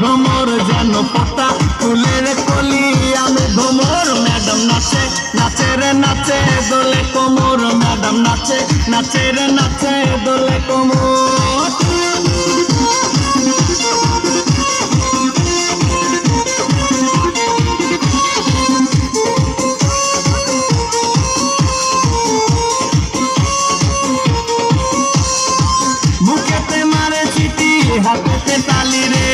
ভ্রমর যেন পোতা, ফুলের কলি, আমি ভ্রমর, ম্যাডাম নাচে নাচে রে নাচে, দোলে কোমর, ম্যাডাম নাচে নাচে রে নাচে, দোলে কোমর। হাতেতে তালি রে।